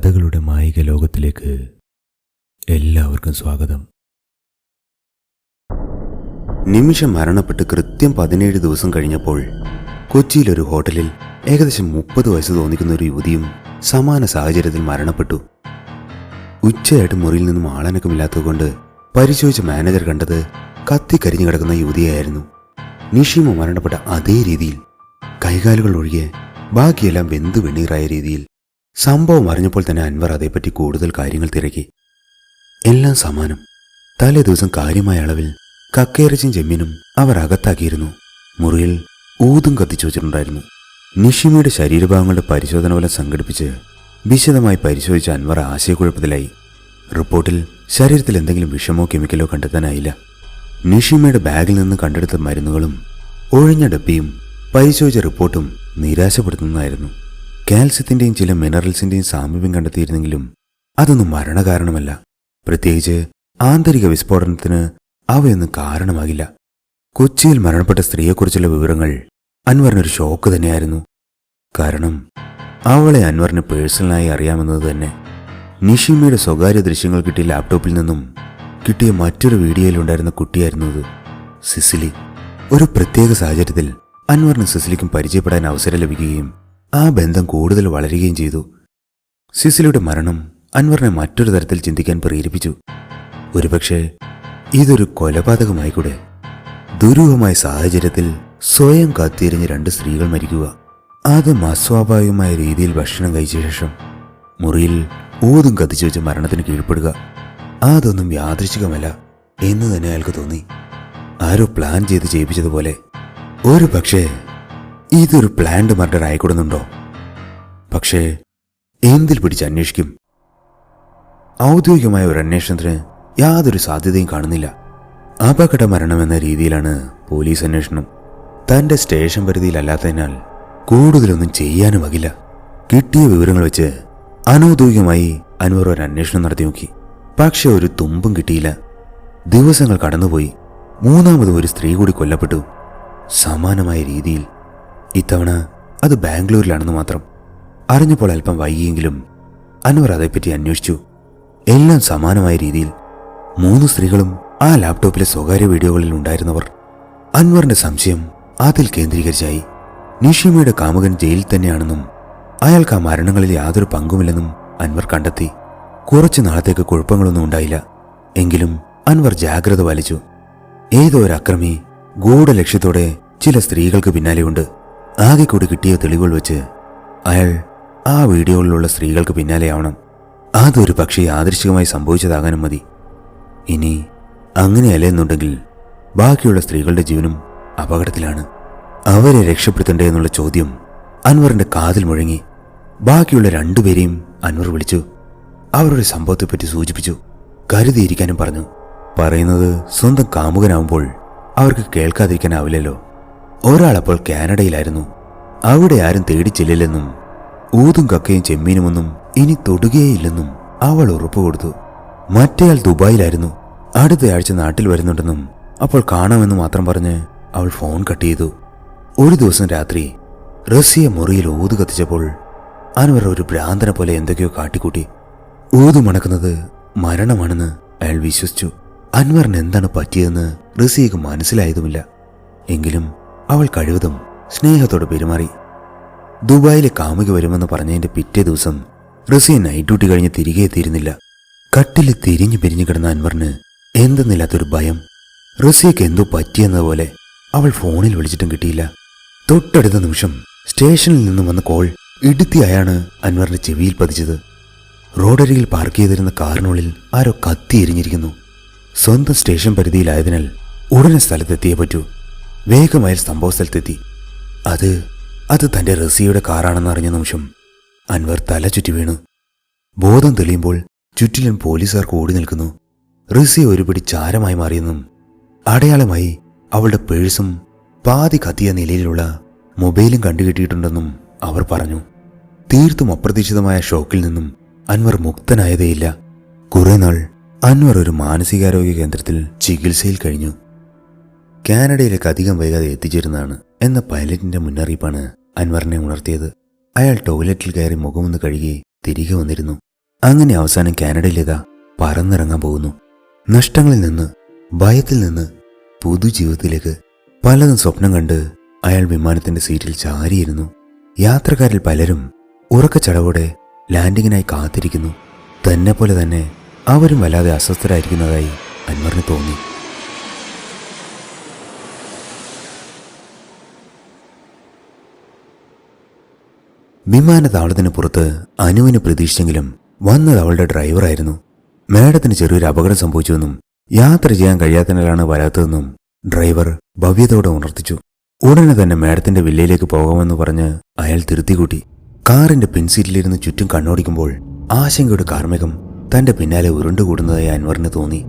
കഥകളുടെ മായിക ലോകത്തിലേക്ക് എല്ലാവർക്കും സ്വാഗതം. നിമിഷം മരണപ്പെട്ട് കൃത്യം പതിനേഴ് ദിവസം കഴിഞ്ഞപ്പോൾ കൊച്ചിയിലൊരു ഹോട്ടലിൽ ഏകദേശം മുപ്പത് വയസ്സ് തോന്നിക്കുന്ന ഒരു യുവതിയും സമാന സാഹചര്യത്തിൽ മരണപ്പെട്ടു. ഉച്ചയായിട്ട് മുറിയിൽ നിന്നും ആളനക്കമില്ലാത്തതുകൊണ്ട് പരിശോധിച്ച മാനേജർ കണ്ടത് കത്തി കരിഞ്ഞു കിടക്കുന്ന യുവതിയായിരുന്നു. നിഷീമ മരണപ്പെട്ട അതേ രീതിയിൽ കൈകാലുകൾ ഒഴികെ ബാക്കിയെല്ലാം വെന്തു വെണ്ണീറായ രീതിയിൽ സംഭവം അറിഞ്ഞപ്പോൾ തന്നെ അൻവർ അതേപ്പറ്റി കൂടുതൽ കാര്യങ്ങൾ തിരക്കി. എല്ലാം സമാനം. തലേ ദിവസം കാര്യമായ അളവിൽ കക്കയിറച്ചും ചെമ്മീനും അവർ അകത്താക്കിയിരുന്നു. മുറിയിൽ ഊതും കത്തിച്ചു വച്ചിട്ടുണ്ടായിരുന്നു. നിഷിമയുടെ ശരീരഭാഗങ്ങളുടെ പരിശോധന ഫലം സംഘടിപ്പിച്ച് വിശദമായി പരിശോധിച്ച അൻവർ ആശയക്കുഴപ്പത്തിലായി. റിപ്പോർട്ടിൽ ശരീരത്തിൽ എന്തെങ്കിലും വിഷമോ കെമിക്കലോ കണ്ടെത്താനായില്ല. നിഷിമയുടെ ബാഗിൽ നിന്ന് കണ്ടെടുത്ത മരുന്നുകളും ഒഴിഞ്ഞ ഡബ്ബിയും പരിശോധിച്ച റിപ്പോർട്ടും നിരാശപ്പെടുത്തുന്നതായിരുന്നു. കാൽസ്യത്തിന്റെയും ചില മിനറൽസിന്റെയും സാമീപ്യം കണ്ടെത്തിയിരുന്നെങ്കിലും അതൊന്നും മരണകാരണമല്ല. പ്രത്യേകിച്ച് ആന്തരിക വിസ്ഫോടനത്തിന് അവയൊന്നും കാരണമാകില്ല. കൊച്ചിയിൽ മരണപ്പെട്ട സ്ത്രീയെക്കുറിച്ചുള്ള വിവരങ്ങൾ അൻവറിനൊരു ഷോക്ക് തന്നെയായിരുന്നു. കാരണം അവളെ അൻവറിന് പേഴ്സണലായി അറിയാമെന്നത് തന്നെ. നിഷിമയുടെ സ്വകാര്യ ദൃശ്യങ്ങൾ കിട്ടിയ ലാപ്ടോപ്പിൽ നിന്നും കിട്ടിയ മറ്റൊരു വീഡിയോയിലുണ്ടായിരുന്ന കുട്ടിയായിരുന്നു അത് സിസിലി. ഒരു പ്രത്യേക സാഹചര്യത്തിൽ അൻവറിന് സിസിലിക്കും പരിചയപ്പെടാൻ അവസരം ലഭിക്കുകയും ആ ബന്ധം കൂടുതൽ വളരുകയും ചെയ്തു. സിസിലിയുടെ മരണം അൻവറിനെ മറ്റൊരു തരത്തിൽ ചിന്തിക്കാൻ പ്രേരിപ്പിച്ചു. ഒരുപക്ഷെ ഇതൊരു കൊലപാതകമായിക്കൂടെ ദുരൂഹമായ സാഹചര്യത്തിൽ സ്വയം കത്തിയെറിഞ്ഞ് രണ്ട് സ്ത്രീകൾ മരിക്കുക. അതും അസ്വാഭാവികമായ രീതിയിൽ ഭക്ഷണം കഴിച്ച ശേഷം മുറിയിൽ ഊതും കത്തിച്ചു വെച്ച് മരണത്തിന് കീഴ്പ്പെടുക. അതൊന്നും യാദൃശികമല്ല എന്ന് തന്നെ അയാൾക്ക് തോന്നി. ആരോ പ്ലാൻ ചെയ്ത് ചെയ്യിപ്പിച്ചതുപോലെ. ഒരു പക്ഷേ ഇതൊരു പ്ലാൻഡ് മർഡർ ആയിക്കൊടുന്നുണ്ടോ? പക്ഷേ എന്തിൽ പിടിച്ച് അന്വേഷിക്കും? ഔദ്യോഗികമായ ഒരു അന്വേഷണത്തിന് യാതൊരു സാധ്യതയും കാണുന്നില്ല. അപകട മരണമെന്ന രീതിയിലാണ് പോലീസ് അന്വേഷണം. തന്റെ സ്റ്റേഷൻ പരിധിയിലല്ലാത്തതിനാൽ കൂടുതലൊന്നും ചെയ്യാനുമാകില്ല കിട്ടിയ വിവരങ്ങൾ വെച്ച് അനൗദ്യോഗികമായി അൻവർ ഒരു അന്വേഷണം നടത്തി നോക്കി. പക്ഷെ ഒരു തുമ്പും കിട്ടിയില്ല. ദിവസങ്ങൾ കടന്നുപോയി. മൂന്നാമതും ഒരു സ്ത്രീ കൂടി കൊല്ലപ്പെട്ടു. സമാനമായ രീതിയിൽ ഇത്തവണ അത് ബാംഗ്ലൂരിലാണെന്ന് മാത്രം. അറിഞ്ഞപ്പോൾ അല്പം വൈകിയെങ്കിലും അൻവർ അതേപ്പറ്റി അന്വേഷിച്ചു. എല്ലാം സമാനമായ രീതിയിൽ മൂന്ന് സ്ത്രീകളും ആ ലാപ്ടോപ്പിലെ സ്വകാര്യ വീഡിയോകളിൽ ഉണ്ടായിരുന്നവർ. അൻവറിന്റെ സംശയം അതിൽ കേന്ദ്രീകരിച്ചായി. നിഷിമയുടെ കാമുകൻ ജയിലിൽ തന്നെയാണെന്നും അയാൾക്ക് ആ മരണങ്ങളിൽ യാതൊരു പങ്കുമില്ലെന്നും അൻവർ കണ്ടെത്തി. കുറച്ചു നാളത്തേക്ക് കുഴപ്പങ്ങളൊന്നും ഉണ്ടായില്ല. എങ്കിലും അൻവർ ജാഗ്രത പാലിച്ചു. ഏതോ ഒരു അക്രമി ഗൂഢലക്ഷ്യത്തോടെ ചില സ്ത്രീകൾക്ക് പിന്നാലെയുണ്ട്. ആകെ കൂടി കിട്ടിയ തെളിവുകൾ വെച്ച് അയാൾ ആ വീഡിയോകളിലുള്ള സ്ത്രീകൾക്ക് പിന്നാലെയാവണം അതൊരു പക്ഷേ യാദൃശികമായി സംഭവിച്ചതാകാനും മതി. ഇനി അങ്ങനെയല്ല എന്നുണ്ടെങ്കിൽ ബാക്കിയുള്ള സ്ത്രീകളുടെ ജീവനും അപകടത്തിലാണ്. അവരെ രക്ഷപ്പെടുത്തണ്ടേ എന്നുള്ള ചോദ്യം അൻവറിന്റെ കാതിൽ മുഴങ്ങി ബാക്കിയുള്ള രണ്ടുപേരെയും അൻവർ വിളിച്ചു. അവരുടെ സംഭവത്തെപ്പറ്റി സൂചിപ്പിച്ചു. കരുതിയിരിക്കാനും പറഞ്ഞു. പറയുന്നത് സ്വന്തം കാമുകനാവുമ്പോൾ അവർക്ക് കേൾക്കാതിരിക്കാനാവില്ലല്ലോ. ഒരാളപ്പോൾ കാനഡയിലായിരുന്നു. അവിടെ ആരും തേടി ചെല്ലില്ലെന്നും ഊതും കക്കയും ചെമ്മീനുമൊന്നും ഇനി തൊടുകയേയില്ലെന്നും അവൾ ഉറപ്പ് കൊടുത്തു. മറ്റേയാൾ ദുബായിലായിരുന്നു. അടുത്തയാഴ്ച നാട്ടിൽ വരുന്നുണ്ടെന്നും അപ്പോൾ കാണാമെന്ന് മാത്രം പറഞ്ഞ് അവൾ ഫോൺ കട്ട് ചെയ്തു. ഒരു ദിവസം രാത്രി റസിയ മുറിയിൽ ഊത് കത്തിച്ചപ്പോൾ അൻവർ ഒരു ഭ്രാന്തനെ പോലെ എന്തൊക്കെയോ കാട്ടിക്കൂട്ടി. ഊതു മണക്കുന്നത് മരണമാണെന്ന് അയാൾ വിശ്വസിച്ചു. അൻവറിന് എന്താണ് പറ്റിയതെന്ന് റസിയക്ക് മനസ്സിലായതുമില്ല. എങ്കിലും അവൾ കഴിവതും സ്നേഹത്തോട് പെരുമാറി. ദുബായിലെ കാമുക വരുമെന്ന് പറഞ്ഞതിന്റെ പിറ്റേ ദിവസം റസിയ നൈറ്റ് ഡ്യൂട്ടി കഴിഞ്ഞ് തിരികെ എത്തിയിരുന്നില്ല. കട്ടിൽ തിരിഞ്ഞു പിരിഞ്ഞു കിടന്ന അൻവറിന് എന്തെന്നില്ലാത്തൊരു ഭയം. റസിയക്ക് എന്തോ പറ്റിയെന്നതുപോലെ അവൾ ഫോണിൽ വിളിച്ചിട്ടും കിട്ടിയില്ല. തൊട്ടടുത്ത നിമിഷം സ്റ്റേഷനിൽ നിന്നും വന്ന കോൾ ഇടുത്തിയായാണ് അൻവറിന്റെ ചെവിയിൽ പതിച്ചത്. റോഡരികിൽ പാർക്ക് ചെയ്തിരുന്ന കാറിനുള്ളിൽ ആരോ കത്തി എരിഞ്ഞിരിക്കുന്നു. സ്വന്തം സ്റ്റേഷൻ പരിധിയിലായതിനാൽ ഉടനെ സ്ഥലത്തെത്തിയേ പറ്റൂ. വേഗമായ സംഭവ സ്ഥലത്തെത്തി അത് അത് തന്റെ റസിയുടെ കാറാണെന്ന് അറിഞ്ഞ നിമിഷം അൻവർ തല ചുറ്റി വീണു. ബോധം തെളിയുമ്പോൾ ചുറ്റിലും പോലീസുകാർ കൂടി നിൽക്കുന്നു. റിസി ഒരുപിടി ചാരമായി മാറിയെന്നും അടയാളമായി അവളുടെ പേഴ്സും പാതി കത്തിയ നിലയിലുള്ള മൊബൈലും കണ്ടുകിട്ടിയിട്ടുണ്ടെന്നും അവർ പറഞ്ഞു. തീർത്തും അപ്രതീക്ഷിതമായ ഷോക്കിൽ നിന്നും അൻവർ മുക്തനായതേയില്ല. കുറെ നാൾ അൻവർ ഒരു മാനസികാരോഗ്യ കേന്ദ്രത്തിൽ ചികിത്സയിൽ കഴിഞ്ഞു. കാനഡയിലേക്ക് അധികം വൈകാതെ എത്തിച്ചേരുന്നതാണ് എന്ന പൈലറ്റിന്റെ മുന്നറിയിപ്പാണ് അൻവറിനെ ഉണർത്തിയത്. അയാൾ ടോയ്ലറ്റിൽ കയറി മുഖമൊന്ന് കഴുകി തിരികെ വന്നിരുന്നു. അങ്ങനെ അവസാനം കാനഡയിലേതാ പറന്നിറങ്ങാൻ പോകുന്നു. നഷ്ടങ്ങളിൽ നിന്ന് ഭയത്തിൽ നിന്ന് പുതുജീവിതത്തിലേക്ക് പലതും സ്വപ്നം കണ്ട് അയാൾ വിമാനത്തിന്റെ സീറ്റിൽ ചാരിയിരുന്നു. യാത്രക്കാരിൽ പലരും ഉറക്കച്ചടവോടെ ലാൻഡിങ്ങിനായി കാത്തിരിക്കുന്നു. തന്നെ പോലെ തന്നെ അവരും വല്ലാതെ അസ്വസ്ഥരായിരിക്കുന്നതായി അൻവറിന് തോന്നി. വിമാനത്താവളത്തിന് പുറത്ത് അനുവിന് പ്രതീക്ഷിച്ചെങ്കിലും വന്നത് അവളുടെ ഡ്രൈവറായിരുന്നു. മേഡത്തിന് ചെറിയൊരു അപകടം സംഭവിച്ചുവെന്നും യാത്ര ചെയ്യാൻ കഴിയാത്തതിനാലാണ് വരാത്തതെന്നും ഡ്രൈവർ ഭവ്യതയോടെ ഉണർത്തിച്ചു. ഉടനെ തന്നെ മേഡത്തിന്റെ വില്ലയിലേക്ക് പോകാമെന്ന് പറഞ്ഞ് അയാൾ തിരുത്തിക്കൂട്ടി കാറിന്റെ പിൻസീറ്റിലിരുന്ന് ചുറ്റും കണ്ണോടിക്കുമ്പോൾ ആശങ്കയുടെ കാർമികം തന്റെ പിന്നാലെ ഉരുണ്ടുകൂടുന്നതായി അൻവറിന് തോന്നി.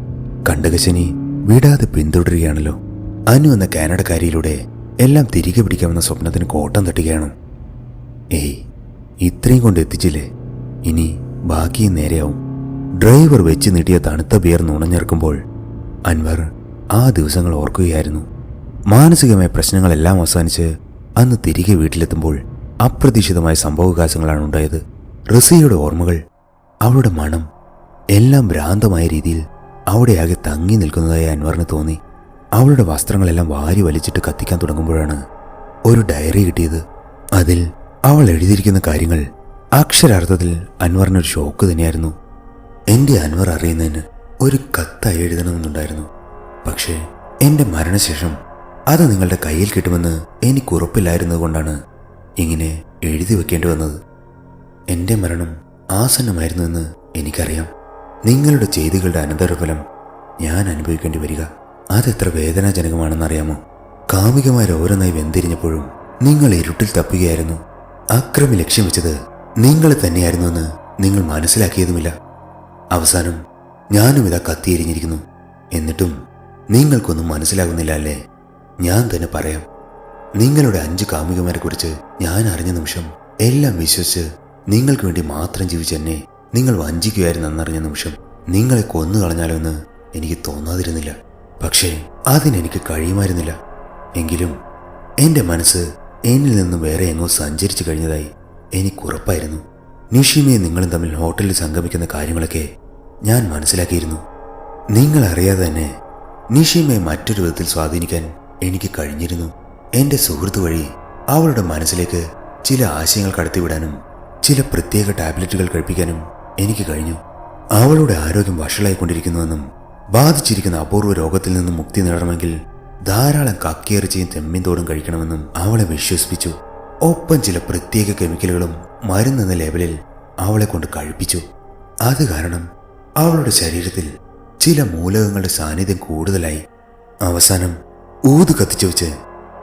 കണ്ടകശനി വിടാതെ പിന്തുടരുകയാണല്ലോ. അനു എന്ന കാനഡക്കാരിയിലൂടെ എല്ലാം തിരികെ പിടിക്കാമെന്ന സ്വപ്നത്തിന് കോട്ടം തട്ടുകയാണോ. ഏയ് ഇത്രയും കൊണ്ട് എത്തിച്ചില്ലേ? ഇനി ബാക്കി നേരെയാവും. ഡ്രൈവർ വെച്ച് നീട്ടിയ തണുത്ത ബിയർ നുണഞ്ഞിറക്കുമ്പോൾ അൻവർ ആ ദിവസങ്ങൾ ഓർക്കുകയായിരുന്നു. മാനസികമായ പ്രശ്നങ്ങളെല്ലാം അവസാനിച്ച് അന്ന് തിരികെ വീട്ടിലെത്തുമ്പോൾ അപ്രതീക്ഷിതമായ സംഭവവികാസങ്ങളാണ് ഉണ്ടായത്. റിസിയുടെ ഓർമ്മകൾ അവളുടെ മണം എല്ലാം ഭ്രാന്തമായ രീതിയിൽ അവിടെയാകെ തങ്ങി നിൽക്കുന്നതായി അൻവറിന് തോന്നി. അവളുടെ വസ്ത്രങ്ങളെല്ലാം വാരി വലിച്ചിട്ട് കത്തിക്കാൻ തുടങ്ങുമ്പോഴാണ് ഒരു ഡയറി കിട്ടിയത്. അതിൽ അവൾ എഴുതിയിരിക്കുന്ന കാര്യങ്ങൾ അക്ഷരാർത്ഥത്തിൽ അൻവറിനൊരു ഷോക്ക് തന്നെയായിരുന്നു. എന്റെ അൻവർ അറിയുന്നതിന് ഒരു കത്തായി എഴുതണമെന്നുണ്ടായിരുന്നു. പക്ഷേ എന്റെ മരണശേഷം അത് നിങ്ങളുടെ കയ്യിൽ കിട്ടുമെന്ന് എനിക്ക് ഉറപ്പില്ലായിരുന്നതുകൊണ്ടാണ് ഇങ്ങനെ എഴുതി വെക്കേണ്ടി വന്നത്. എന്റെ മരണം ആസന്നമായിരുന്നുവെന്ന് എനിക്കറിയാം. നിങ്ങളുടെ ചെയ്തികളുടെ അനന്തരഫലം ഞാൻ അനുഭവിക്കേണ്ടി വരിക. അതെത്ര വേദനാജനകമാണെന്നറിയാമോ? കാമികമായ ഓരോന്നായി വെന്തിരിഞ്ഞപ്പോഴും നിങ്ങൾ ഇരുട്ടിൽ തപ്പുകയായിരുന്നു. അക്രമി ലക്ഷ്യം വെച്ചത് നിങ്ങളെ തന്നെയായിരുന്നുവെന്ന് നിങ്ങൾ മനസ്സിലാക്കിയതുമില്ല. അവസാനം ഞാനും ഇതാ കത്തിയെരിഞ്ഞിരിക്കുന്നു. എന്നിട്ടും നിങ്ങൾക്കൊന്നും മനസ്സിലാകുന്നില്ല അല്ലേ? ഞാൻ തന്നെ പറയാം. നിങ്ങളുടെ അഞ്ച് കാമുകമാരെ കുറിച്ച് ഞാൻ അറിഞ്ഞ നിമിഷം എല്ലാം വിശ്വസിച്ച് നിങ്ങൾക്ക് വേണ്ടി മാത്രം ജീവിച്ച എന്നെ നിങ്ങൾ വഞ്ചിക്കുകയായിരുന്നു എന്നറിഞ്ഞ നിമിഷം നിങ്ങളെ കൊന്നു കളഞ്ഞാലോ എന്ന് എനിക്ക് തോന്നാതിരുന്നില്ല. പക്ഷേ അതിനെനിക്ക് കഴിയുമായിരുന്നില്ല. എങ്കിലും എന്റെ മനസ്സ് എന്നിൽ നിന്ന് വേറെ എങ്ങോ സഞ്ചരിച്ചു കഴിഞ്ഞതായി എനിക്കുറപ്പായിരുന്നു നിഷിമയും നിങ്ങളും തമ്മിൽ ഹോട്ടലിൽ സംഗമിക്കുന്ന കാര്യങ്ങളൊക്കെ ഞാൻ മനസ്സിലാക്കിയിരുന്നു. നിങ്ങൾ അറിയാതെ തന്നെ നിഷിമയെ മറ്റൊരു വിധത്തിൽ സ്വാധീനിക്കാൻ എനിക്ക് കഴിഞ്ഞിരുന്നു. എന്റെ സുഹൃത്ത് വഴി അവളുടെ മനസ്സിലേക്ക് ചില ആശയങ്ങൾ കടത്തിവിടാനും ചില പ്രത്യേക ടാബ്ലറ്റുകൾ കഴിപ്പിക്കാനും എനിക്ക് കഴിഞ്ഞു. അവളുടെ ആരോഗ്യം വഷളായിക്കൊണ്ടിരിക്കുന്നുവെന്നും ബാധിച്ചിരിക്കുന്ന അപൂർവ രോഗത്തിൽ നിന്നും മുക്തി നേടണമെങ്കിൽ ധാരാളം കക്കിയിറച്ചിയും തെമ്മിന്തോടും കഴിക്കണമെന്നും അവളെ വിശ്വസിപ്പിച്ചു. ഒപ്പം ചില പ്രത്യേക കെമിക്കലുകളും മരുന്നെന്ന ലെവലിൽ അവളെ കൊണ്ട് കഴിപ്പിച്ചു. അത് കാരണം അവളുടെ ശരീരത്തിൽ ചില മൂലകങ്ങളുടെ സാന്നിധ്യം കൂടുതലായി. അവസാനം ഊത് കത്തിച്ചു വെച്ച്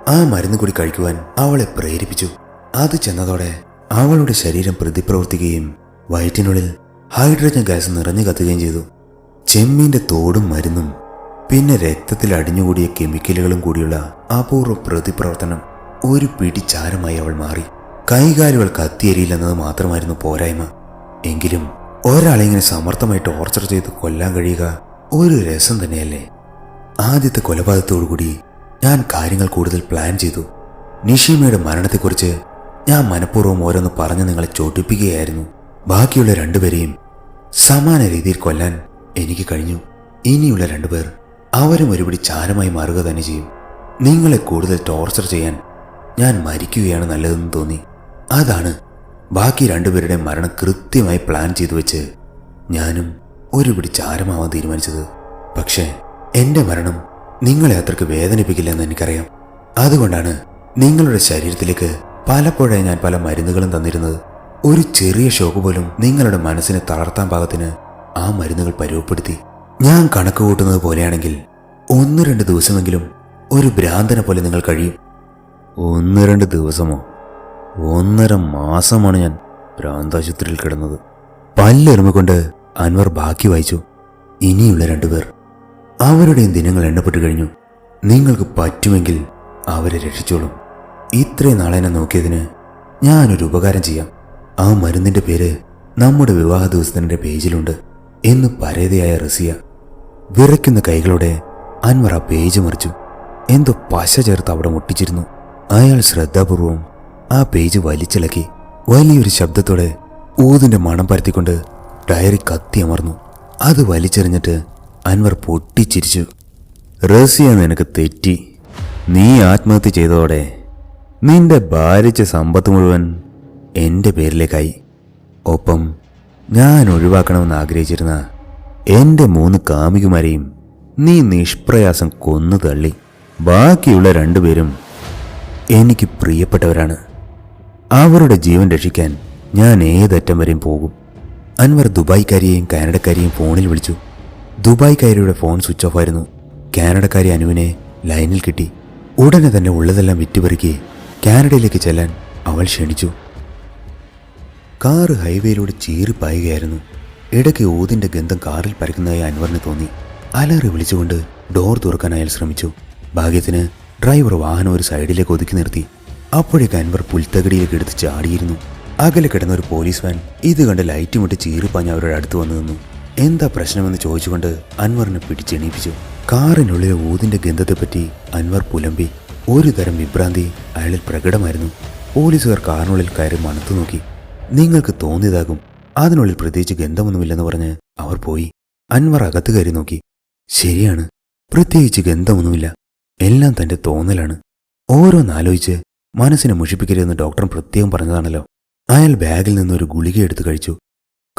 ആ മരുന്ന് കൂടി കഴിക്കുവാൻ അവളെ പ്രേരിപ്പിച്ചു. അത് ചെന്നതോടെ അവളുടെ ശരീരം പ്രതിപ്രവർത്തിക്കുകയും വയറ്റിനുള്ളിൽ ഹൈഡ്രജൻ ഗ്യാസ് നിറഞ്ഞു കത്തുകയും ചെയ്തു. ചെമ്മീന്റെ തോടും മരുന്നും പിന്നെ രക്തത്തിൽ അടിഞ്ഞുകൂടിയ കെമിക്കലുകളും കൂടിയുള്ള അപൂർവ പ്രതിപ്രവർത്തനം ഒരു പിടി ചാരമായി അവൾ മാറി. കൈകാലുകൾ കത്തിയരിയില്ലെന്നത് മാത്രമായിരുന്നു പോരായ്മ. എങ്കിലും ഒരാളെ ഇങ്ങനെ സമർത്ഥമായി ടോർച്ചർ ചെയ്ത് കൊല്ലാൻ കഴിയുക ഒരു രസം തന്നെയല്ലേ? ആദ്യത്തെ കൊലപാതകത്തോടുകൂടി ഞാൻ കാര്യങ്ങൾ കൂടുതൽ പ്ലാൻ ചെയ്തു. നിഷീമയുടെ മരണത്തെക്കുറിച്ച് ഞാൻ മനഃപൂർവം ഓരോന്ന് പറഞ്ഞ് നിങ്ങളെ ചോട്ടിപ്പിക്കുകയായിരുന്നു ബാക്കിയുള്ള രണ്ടുപേരെയും സമാന രീതിയിൽ കൊല്ലാൻ എനിക്ക് കഴിഞ്ഞു. ഇനിയുള്ള രണ്ടുപേർ അവരും ഒരുപിടി ചാരമായി മാറുക തന്നെ ചെയ്യും. നിങ്ങളെ കൂടുതൽ ടോർച്ചർ ചെയ്യാൻ ഞാൻ മരിക്കുകയാണ് നല്ലതെന്ന് തോന്നി. അതാണ് ബാക്കി രണ്ടുപേരുടെ മരണം കൃത്യമായി പ്ലാൻ ചെയ്തു വെച്ച് ഞാനും ഒരുപിടി ചാരമാവാൻ തീരുമാനിച്ചത്. പക്ഷേ എന്റെ മരണം നിങ്ങളെ അത്രയ്ക്ക് വേദനിപ്പിക്കില്ലെന്ന് എനിക്കറിയാം. അതുകൊണ്ടാണ് നിങ്ങളുടെ ശരീരത്തിലേക്ക് പലപ്പോഴായി ഞാൻ പല മരുന്നുകളും തന്നിരുന്നത്. ഒരു ചെറിയ ഷോക്ക് പോലും നിങ്ങളുടെ മനസ്സിനെ തളർത്താൻ പാകത്തിന് ആ മരുന്നുകൾ പരുവപ്പെടുത്തി ഞാൻ കണക്ക് കൂട്ടുന്നത് പോലെയാണെങ്കിൽ ഒന്ന് രണ്ട് ദിവസമെങ്കിലും ഒരു ഭ്രാന്തനെ പോലെ നിങ്ങൾ കഴിയും. ഒന്ന് രണ്ട് ദിവസമോ? ഒന്നര മാസമാണ് ഞാൻ ഭ്രാന്താശുപത്രിയിൽ കിടന്നത്. പല്ലെറുമ അൻവർ ബാക്കി വായിച്ചു. ഇനിയുള്ള രണ്ടുപേർ. അവരുടെയും ദിനങ്ങൾ എണ്ണപ്പെട്ടു കഴിഞ്ഞു. നിങ്ങൾക്ക് പറ്റുമെങ്കിൽ അവരെ രക്ഷിച്ചോളും. ഇത്രയും നാളെ എന്നെ നോക്കിയതിന് ഞാനൊരു ഉപകാരം ചെയ്യാം. ആ മരുന്നിന്റെ പേര് നമ്മുടെ വിവാഹ ദിവസത്തിന്റെ പേജിലുണ്ട് എന്ന് പരേതയായ റസിയ വിറയ്ക്കുന്ന കൈകളോടെ അൻവർ ആ പേജ് മറിച്ചു. എന്തോ പശ ചേർത്ത് അവിടെ മുട്ടിച്ചിരുന്നു. അയാൾ ശ്രദ്ധാപൂർവം ആ പേജ് വലിച്ചിളക്കി. വലിയൊരു ശബ്ദത്തോടെ ഊതിന്റെ മണം പരത്തിക്കൊണ്ട് ഡയറി കത്തി അമർന്നു. അത് വലിച്ചെറിഞ്ഞിട്ട് അൻവർ പൊട്ടിച്ചിരിച്ചു. റസിയ നിനക്ക് തെറ്റി? നീ ആത്മഹത്യ ചെയ്തതോടെ നിന്റെ ഭാരിച്ച സമ്പത്ത് മുഴുവൻ എന്റെ പേരിലേക്കായി. ഒപ്പം ഞാൻ ഒഴിവാക്കണമെന്ന് ആഗ്രഹിച്ചിരുന്ന എന്റെ മൂന്ന് കാമികുമാരെയും നീ നിഷ്പ്രയാസം കൊന്നു തള്ളി. ബാക്കിയുള്ള രണ്ടുപേരും എനിക്ക് പ്രിയപ്പെട്ടവരാണ്. അവരുടെ ജീവൻ രക്ഷിക്കാൻ ഞാൻ ഏതറ്റം വരെയും പോകും. അൻവർ ദുബായ്ക്കാരിയെയും കാനഡക്കാരിയെയും ഫോണിൽ വിളിച്ചു. ദുബായ്ക്കാരിയുടെ ഫോൺ സ്വിച്ച് ഓഫ് ആയിരുന്നു. കാനഡക്കാരി അനുവിനെ ലൈനിൽ കിട്ടി. ഉടനെ തന്നെ ഉള്ളതെല്ലാം വിറ്റുപെറുക്കി കാനഡയിലേക്ക് ചെല്ലാൻ അവൾ ക്ഷണിച്ചു. കാറ് ഹൈവേയിലൂടെ ചീറിപ്പായുകയായിരുന്നു. ഇടയ്ക്ക് ഊതിന്റെ ഗന്ധം കാറിൽ പരക്കുന്നതായി അൻവറിന് തോന്നി. അലറി വിളിച്ചുകൊണ്ട് ഡോർ തുറക്കാൻ അയാൾ ശ്രമിച്ചു. ഭാഗ്യത്തിന് ഡ്രൈവർ വാഹനം ഒരു സൈഡിലേക്ക് ഒതുക്കി നിർത്തി. അപ്പോഴേക്ക് അൻവർ പുൽത്തകടിയിലേക്ക് എടുത്ത് ചാടിയിരുന്നു. അകലെ കിടന്ന ഒരു പോലീസ് വാൻ ഇത് കണ്ട് ലൈറ്റ് മുട്ടി ചീറിപ്പാഞ്ഞ് അവരുടെ അടുത്ത് വന്നു നിന്നു. എന്താ പ്രശ്നമെന്ന് ചോദിച്ചുകൊണ്ട് അൻവറിനെ പിടിച്ചെണീപ്പിച്ചു. കാറിനുള്ളിലെ ഊതിന്റെ ഗന്ധത്തെപ്പറ്റി അൻവർ പുലമ്പി ഒരു തരം വിഭ്രാന്തി അയാളിൽ പ്രകടമായിരുന്നു. പോലീസുകാർ കാറിനുള്ളിൽ കയറി മണത്തു നോക്കി നിങ്ങൾക്ക് തോന്നിയതാകും അതിനുള്ളിൽ പ്രത്യേകിച്ച് ഗന്ധമൊന്നുമില്ലെന്ന് പറഞ്ഞ് അവർ പോയി. അൻവർ അകത്ത് കയറി നോക്കി. ശരിയാണ് പ്രത്യേകിച്ച് ഗന്ധമൊന്നുമില്ല. എല്ലാം തന്റെ തോന്നലാണ്. ഓരോന്നാലോചിച്ച് മനസ്സിനെ മുഷിപ്പിക്കരുതെന്ന് ഡോക്ടർ പ്രത്യേകം പറഞ്ഞതാണല്ലോ. അയാൾ ബാഗിൽ നിന്ന് ഒരു ഗുളിക എടുത്തു കഴിച്ചു.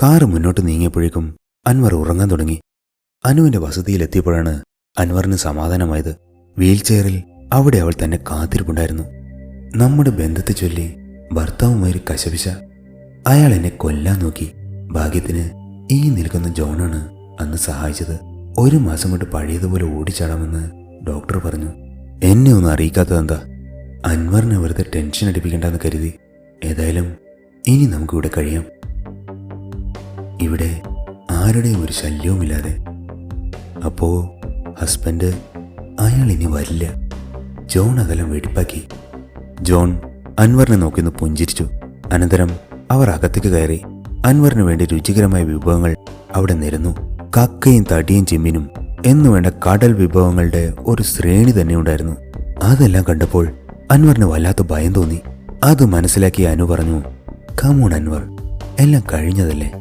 കാറ് മുന്നോട്ട് നീങ്ങിയപ്പോഴേക്കും അൻവർ ഉറങ്ങാൻ തുടങ്ങി. അനുവിന്റെ വസതിയിലെത്തിയപ്പോഴാണ് അൻവറിന് സമാധാനമായത്. വീൽചെയറിൽ അവിടെ അവൾ തന്നെ കാത്തിരിപ്പുണ്ടായിരുന്നു. നമ്മുടെ ബന്ധത്തെ ചൊല്ലി ഭർത്താവുമായി കശപിശ അയാൾ എന്നെ കൊല്ലാൻ നോക്കി. ഭാഗ്യത്തിന് ഈ നിൽക്കുന്ന ജോണാണ് അന്ന് സഹായിച്ചത്. ഒരു മാസം കൊണ്ട് പഴയതുപോലെ ഓടിച്ചാടാമെന്ന് ഡോക്ടർ പറഞ്ഞു. എന്നെ ഒന്നും അറിയിക്കാത്തതെന്താ അൻവറിനെ വെറുതെ ടെൻഷൻ അടിപ്പിക്കണ്ടെന്ന് കരുതി. ഏതായാലും ഇനി നമുക്കിവിടെ കഴിയാം. ഇവിടെ ആരുടെയും ഒരു ശല്യവുമില്ലാതെ. അപ്പോ ഹസ്ബൻഡ് അയാൾ ഇനി വരില്ല. ജോൺ അതെല്ലാം വെടിപ്പാക്കി. ജോൺ അൻവറിനെ നോക്കിന്ന് പുഞ്ചിരിച്ചു. അനന്തരം അവർ അകത്തേക്ക് കയറി. അൻവറിന് വേണ്ടി രുചികരമായ വിഭവങ്ങൾ അവിടെ നിരന്നു. കക്കയും തടിയും ചെമ്മിനും എന്നുവേണ്ട കടൽ വിഭവങ്ങളുടെ ഒരു ശ്രേണി തന്നെ ഉണ്ടായിരുന്നു. അതെല്ലാം കണ്ടപ്പോൾ അൻവറിന് വല്ലാത്ത ഭയം തോന്നി. അത് മനസ്സിലാക്കി അനു പറഞ്ഞു കമോൺ അൻവർ. എല്ലാം കഴിഞ്ഞതല്ലേ?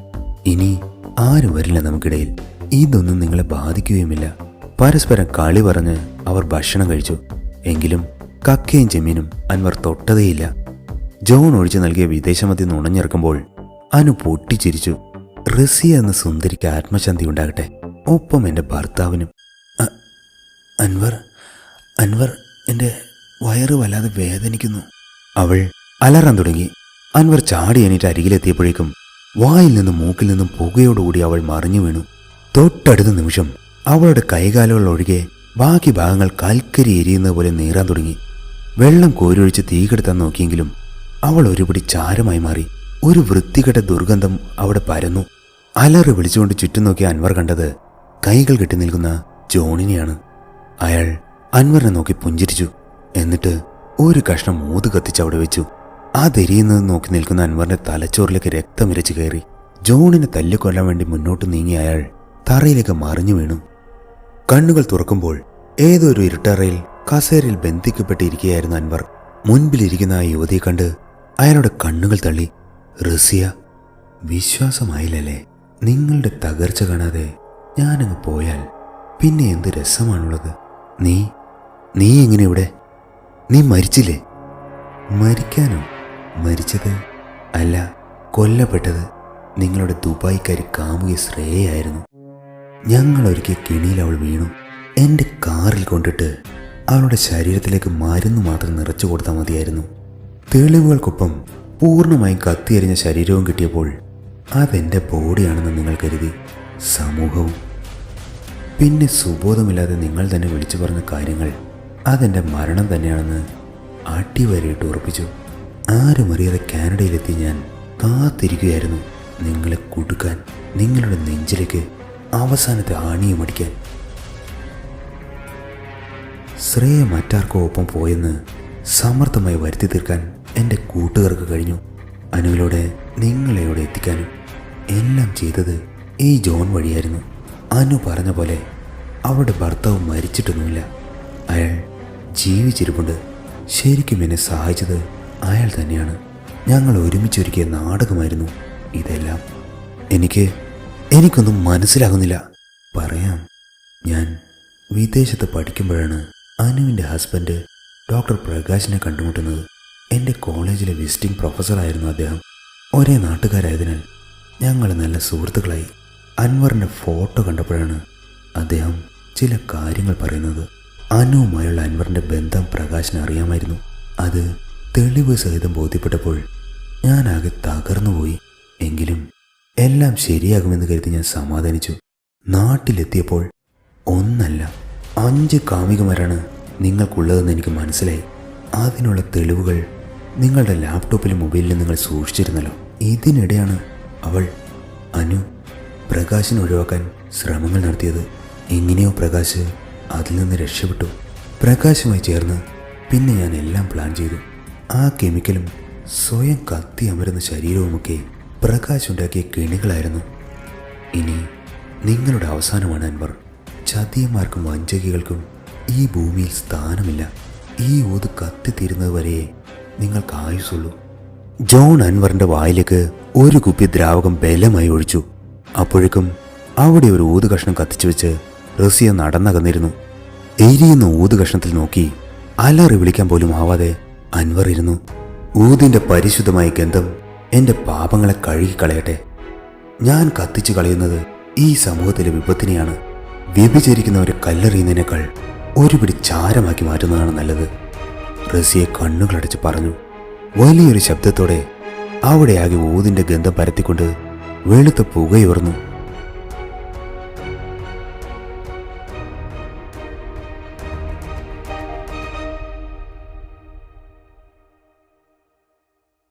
ഇനി ആരും വരില്ല നമുക്കിടയിൽ. ഇതൊന്നും നിങ്ങളെ ബാധിക്കുകയുമില്ല. പരസ്പരം കളി പറഞ്ഞ് അവർ ഭക്ഷണം കഴിച്ചു. എങ്കിലും കക്കയും ചെമ്മീനും അൻവർ തൊട്ടതേയില്ല. ജോൺ ഒഴിച്ചു നൽകിയ വിദേശമതി നുണഞ്ഞിറക്കുമ്പോൾ അനു പൊട്ടിച്ചിരിച്ചു. റസിയ എന്ന സുന്ദരിക്ക് ആത്മശാന്തി ഉണ്ടാകട്ടെ. ഒപ്പം എന്റെ ഭർത്താവിനും അൻവർ അൻവർ എന്റെ വയറ് വല്ലാതെ വേദനിക്കുന്നു. അവൾ അലറാൻ തുടങ്ങി. അൻവർ ചാടി എണീറ്റ് അരികിലെത്തിയപ്പോഴേക്കും വായിൽ നിന്നും മൂക്കിൽ നിന്നും പുകയോടുകൂടി അവൾ മറിഞ്ഞു വീണു. തൊട്ടടുത്ത നിമിഷം അവളുടെ കൈകാലുകൾ ഒഴികെ ബാക്കി ഭാഗങ്ങൾ കൽക്കരി എരിയുന്നത് പോലെ നീറാൻ തുടങ്ങി. വെള്ളം കോരൊഴിച്ച് തീ കെടുത്താൻ നോക്കിയെങ്കിലും അവൾ ഒരുപിടി ചാരമായി മാറി. ഒരു വൃത്തികെട്ട ദുർഗന്ധം അവിടെ പരന്നു. അലറി വിളിച്ചുകൊണ്ട് ചുറ്റും നോക്കിയ അൻവർ കണ്ടത് കൈകൾ കെട്ടി നിൽക്കുന്ന ജോണിനെയാണ്. അയാൾ അൻവറിനെ നോക്കി പുഞ്ചിരിച്ചു. എന്നിട്ട് ഒരു കഷ്ണം മൂത് കത്തിച്ച് അവിടെ വെച്ചു. ആ തെരിയുന്നത് നോക്കി നിൽക്കുന്ന അൻവറിന്റെ തലച്ചോറിലേക്ക് രക്തമിരച്ചു കയറി. ജോണിനെ തല്ലിക്കൊല്ലാൻ വേണ്ടി മുന്നോട്ട് നീങ്ങി അയാൾ തറയിലേക്ക് മറിഞ്ഞു വീണു. കണ്ണുകൾ തുറക്കുമ്പോൾ ഏതൊരു ഇരുട്ടറയിൽ കസേരയിൽ ബന്ധിക്കപ്പെട്ടിരിക്കുകയായിരുന്നു അൻവർ. മുൻപിലിരിക്കുന്ന ആ യുവതിയെ കണ്ട് അയാളുടെ കണ്ണുകൾ തള്ളി റസിയ വിശ്വാസമായില്ലല്ലേ? നിങ്ങളുടെ തകർച്ച കാണാതെ ഞാനങ്ങ് പോയാൽ പിന്നെ എന്ത് രസമാണുള്ളത്? നീ നീ എങ്ങനെ ഇവിടെ? നീ മരിച്ചില്ലേ? മരിക്കാനോ? മരിച്ചത് അല്ല കൊല്ലപ്പെട്ടത് നിങ്ങളുടെ ദുബായ്ക്കാരി കാമുകി ശ്രേയായിരുന്നു ഞങ്ങൾ കിണിയിൽ കെണിയിൽ അവൾ വീണു. എന്റെ കാറിൽ കൊണ്ടിട്ട് അവളുടെ ശരീരത്തിലേക്ക് മരുന്ന് മാത്രം നിറച്ചു കൊടുത്താൽ മതിയായിരുന്നു. തെളിവുകൾക്കൊപ്പം പൂർണമായും കത്തിയെറിഞ്ഞ ശരീരവും കിട്ടിയപ്പോൾ അതെന്റെ ബോഡിയാണെന്ന് നിങ്ങൾ കരുതി. സമൂഹവും. പിന്നെ സുബോധമില്ലാതെ നിങ്ങൾ തന്നെ വിളിച്ചു പറഞ്ഞ കാര്യങ്ങൾ അതെന്റെ മരണം തന്നെയാണെന്ന് അടിവരയിട്ട് ഉറപ്പിച്ചു. ആരും അറിയാതെ കാനഡയിലെത്തി ഞാൻ കാത്തിരിക്കുകയായിരുന്നു നിങ്ങളെ കുടുക്കാൻ നിങ്ങളുടെ നെഞ്ചിലേക്ക് അവസാനത്തെ ആണിയും അടിക്കാൻ. ശ്രേയ മറ്റാർക്കോ ഒപ്പം പോയെന്ന് സമർത്ഥമായി വരുത്തി തീർക്കാൻ എന്റെ കൂട്ടുകാർക്ക് കഴിഞ്ഞു. അനുവിലൂടെ നിങ്ങളെ ഇവിടെ എത്തിക്കാനും എല്ലാം ചെയ്തത് ഈ ജോൺ വഴിയായിരുന്നു. അനു പറഞ്ഞ പോലെ അവളുടെ ഭർത്താവ് മരിച്ചിട്ടൊന്നുമില്ല. അയാൾ ജീവിച്ചിരിപ്പുണ്ട്. ശരിക്കും എന്നെ സഹായിച്ചത് അയാൾ തന്നെയാണ്. ഞങ്ങൾ ഒരുമിച്ചൊരുക്കിയ നാടകമായിരുന്നു ഇതെല്ലാം. എനിക്ക് എനിക്കൊന്നും മനസ്സിലാകുന്നില്ല. പറയാം. ഞാൻ വിദേശത്ത് പഠിക്കുമ്പോഴാണ് അനുവിന്റെ ഹസ്ബൻഡ് ഡോക്ടർ പ്രകാശിനെ കണ്ടുമുട്ടുന്നത്. എന്റെ കോളേജിലെ വിസിറ്റിംഗ് പ്രൊഫസറായിരുന്നു അദ്ദേഹം. ഒരേ നാട്ടുകാരായതിനാൽ ഞങ്ങൾ നല്ല സുഹൃത്തുക്കളായി. അൻവറിന്റെ ഫോട്ടോ കണ്ടപ്പോഴാണ് അദ്ദേഹം ചില കാര്യങ്ങൾ പറയുന്നത്. അനുവുമായുള്ള അൻവറിന്റെ ബന്ധം പ്രകാശിന് അറിയാമായിരുന്നു. അത് തെളിവ് സഹിതം ബോധ്യപ്പെട്ടപ്പോൾ ഞാനാകെ തകർന്നുപോയി. എങ്കിലും എല്ലാം ശരിയാകുമെന്ന് കരുതി ഞാൻ സമാധാനിച്ചു. നാട്ടിലെത്തിയപ്പോൾ ഒന്നല്ല അഞ്ച് കാമികമാരാണ് നിങ്ങൾക്കുള്ളതെന്ന് എനിക്ക് മനസ്സിലായി. അതിനുള്ള തെളിവുകൾ നിങ്ങളുടെ ലാപ്ടോപ്പിലും മൊബൈലിലും നിങ്ങൾ സൂക്ഷിച്ചിരുന്നല്ലോ. ഇതിനിടെയാണ് അവൾ അനു പ്രകാശിനെ ഒഴിവാക്കാൻ ശ്രമങ്ങൾ നടത്തിയത്. എങ്ങനെയോ പ്രകാശ് അതിൽ നിന്ന് രക്ഷപ്പെട്ടു. പ്രകാശുമായി ചേർന്ന് പിന്നെ ഞാൻ എല്ലാം പ്ലാൻ ചെയ്തു. ആ കെമിക്കലും സ്വയം കത്തി അമരുന്ന ശരീരവുമൊക്കെ പ്രകാശ് ഉണ്ടാക്കിയ കെണികളായിരുന്നു. ഇനി നിങ്ങളുടെ അവസാനമാണ് അൻവർ. ചതിയന്മാർക്കും വഞ്ചകികൾക്കും ഈ ഭൂമിയിൽ സ്ഥാനമില്ല. ഈ ഊത് കത്തിത്തീരുന്നത് വരെ നിങ്ങൾക്ക് ആയുസുള്ളൂ ജോൺ അൻവറിന്റെ വായിലേക്ക് ഒരു കുപ്പി ദ്രാവകം ബലമായി ഒഴിച്ചു. അപ്പോഴേക്കും അവിടെ ഒരു ഊത് കഷ്ണം കത്തിച്ചു വെച്ച് റസിയ നടന്നകന്നിരുന്നു. എരിയുന്ന ഊത് കഷ്ണത്തിൽ നോക്കി അലറി വിളിക്കാൻ പോലും ആവാതെ അൻവർ ഇരുന്നു. ഊതിന്റെ പരിശുദ്ധമായ ഗന്ധം എന്റെ പാപങ്ങളെ കഴുകിക്കളയട്ടെ. ഞാൻ കത്തിച്ചു കളയുന്നത് ഈ സമൂഹത്തിലെ വിപത്തിനെയാണ്. വ്യഭിചരിക്കുന്നവരെ കല്ലെറിയുന്നതിനേക്കാൾ ഒരുപിടി ചാരമാക്കി മാറ്റുന്നതാണ് നല്ലത്. റസിയെ കണ്ണുകളടച്ച് പറഞ്ഞു വലിയൊരു ശബ്ദത്തോടെ അവിടെയാകെ ഊതിന്റെ ഗന്ധം പരത്തിക്കൊണ്ട് വെളുത്ത പുകയുയർന്നു.